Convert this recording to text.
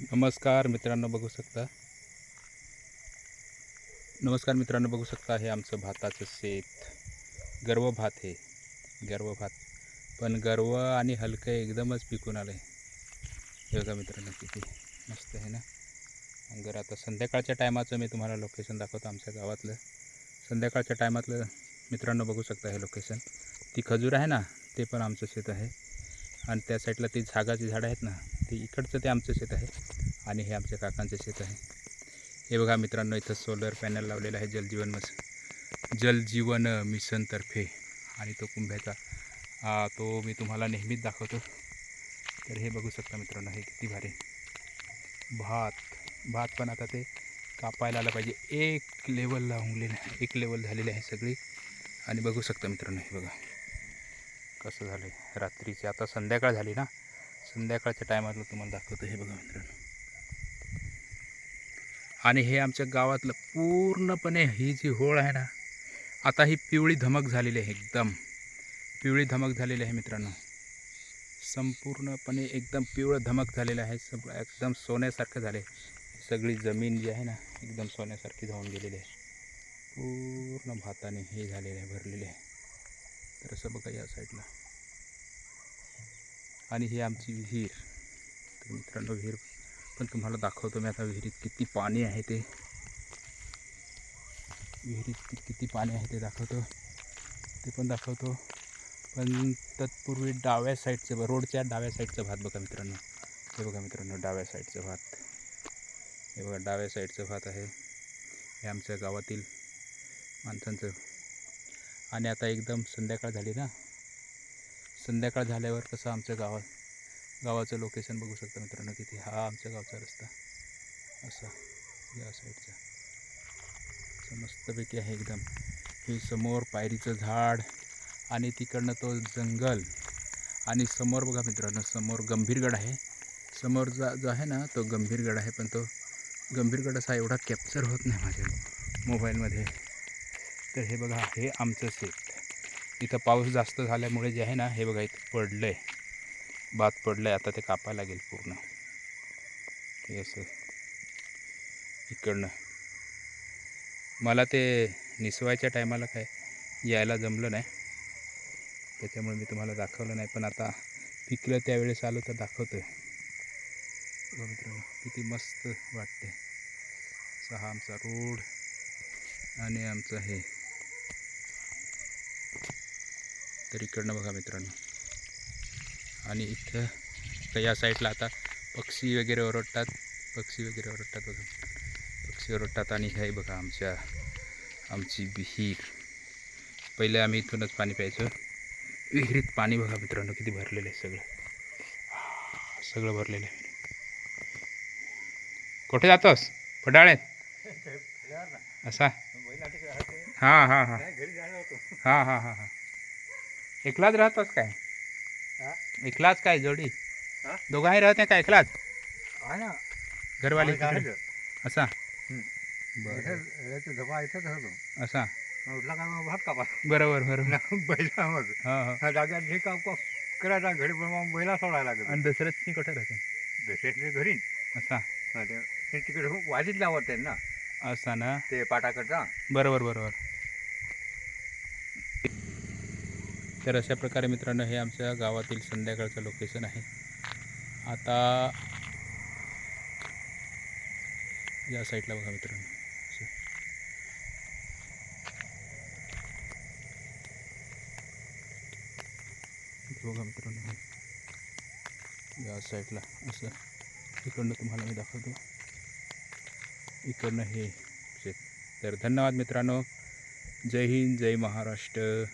नमस्कार मित्रांनो बघू शकता. नमस्कार मित्रांनो बघू शकता हे आमचं भाताचं शेत. गर्व भात हे. गर्व भात. पण गर्व आणि हलकं एकदमच पिकून आलं आहे हे बघा मित्रांनो किती मस्त आहे ना? अंगर आता संध्याकाळच्या टायमाचं मी तुम्हाला लोकेशन दाखवतो आमच्या गावातलं. संध्याकाळच्या टायमातलं मित्रांनो बघू शकता हे लोकेशन ती खजूर आहे ना ते पण आमचं शेत आहे. आणि त्या साईडला ती झागाची झाडं आहेत ना ते इकडचं ते आमचं शेत आहे आणि हे आमच्या काकांचं शेत आहे. हे बघा मित्रांनो इथं सोलर पॅनल लावलेलं आहे जलजीवन मस जलजीवन मिशनतर्फे आणि तो कुंभ्याचा तो मी तुम्हाला नेहमीच दाखवतो. तर हे बघू शकता मित्रांनो हे किती भारी. भात भात पण आता ते कापायला आलं पाहिजे. एक लेवलला उंगलेलं आहे एक लेवल झालेली आहे सगळी. आणि बघू शकता मित्रांनो हे बघा. कसं झालं आहे रात्रीची आता संध्याकाळ झाली ना? संध्याकाळच्या टायमातलं तुम्हाला दाखवतो हे बघा मित्रांनो. आणि हे आमच्या गावातलं पूर्णपणे ही जी होळ आहे ना आता ही पिवळी धमक झालेली आहे एकदम. पिवळी धमक झालेली आहे मित्रांनो. संपूर्णपणे एकदम पिवळं धमक झालेलं आहे. सगळं एकदम सोन्यासारखं झाले सगळी जमीन जी आहे ना एकदम सोन्यासारखी जाऊन गेलेली आहे. पूर्ण भाताने हे झालेलं आहे भरलेले आहे. तर असं बघा या साईडला. आणि ही आमची विहीर. तर मित्रांनो विहीर पण तुम्हाला दाखवतो मी आता विहिरीत किती पाणी आहे ते. विहिरीत किती पाणी आहे ते दाखवतो. ते पण दाखवतो. पण तत्पूर्वी डाव्या साईडचं ब- रोडच्या डाव्या साईडचं भात बघा मित्रांनो. हे बघा मित्रांनो डाव्या साईडचं भात. हे बघा डाव्या साईडचं भात आहे. हे आमच्या गावातील माणसांचं. आणि आता एकदम संध्याकाळ झाली ना संध्याकाळ झाल्यावर कसं आमच्या गावात गावाचं लोकेशन बघू शकता मित्रांनो किती. हा आमच्या गावचा रस्ता. असा या साईडचा असं मस्तपैकी आहे एकदम. हे समोर पायरीचं झाड आणि तिकडनं तो जंगल. आणि समोर बघा मित्रांनो समोर गंभीरगड आहे. समोर जा जो आहे ना तो गंभीरगड आहे पण तो गंभीरगड असा एवढा कॅप्चर होत नाही माझ्या मोबाईलमध्ये तर हे बघा हे आमचं शेत. इथं पाऊस जास्त झाल्यामुळे जे आहे ना हे बघा इथं पडलं आहे भात पडलं आहे आता ते कापायला लागेल पूर्ण. हे असं इकडनं. मला ते निसवायच्या टायमाला काय यायला जमलं नाही. त्याच्यामुळे मी तुम्हाला दाखवलं नाही पण आता पिकलं त्यावेळेस आलो तर दाखवतो आहे मित्रांनो किती मस्त वाटते असा हा आमचा रोड आणि आमचं हे. तर इकडनं बघा मित्रांनो. आणि इथं या साईडला आता पक्षी वगैरे ओरडतात पक्षी वगैरे ओरडतात बघा. पक्षी ओरडतात आणि हे बघा आमच्या आमची विहीर. पहिले आम्ही इथूनच पाणी प्यायचो. विहिरीत पाणी बघा मित्रांनो किती भरलेलं आहे सगळं. सगळं भरलेलं आहे. कुठे जातोस? फटाळ्यात असा? हां हां हां. हां हां हां हां. एकलाच राहतोस काय? एकलाच काय जोडी? हा? दोघाही राहते काय एकलाच घरवाली. असा? असा? का बरोबर बरोबर. बैला मग हां हां. काम करायचा घरी पण मग बैला सोडायला लागत आणि दसऱ्यात कुठे राहते? दुसऱ्यातले घरी. असा? ते तिकडे वाजीत लावत ना असा ना? ते पाटाकडचा बरोबर बरोबर. तर अशा प्रकारे मित्रांनो हे आमच्या गावातील संध्याकाळचं लोकेशन आहे. आता या साईडला बघा मित्रांनो. बघा मित्रांनो या साईडला असं. इकडनं तुम्हाला मी दाखवतो. इकडनं हे. शेत तर धन्यवाद मित्रांनो. जय हिंद जय महाराष्ट्र.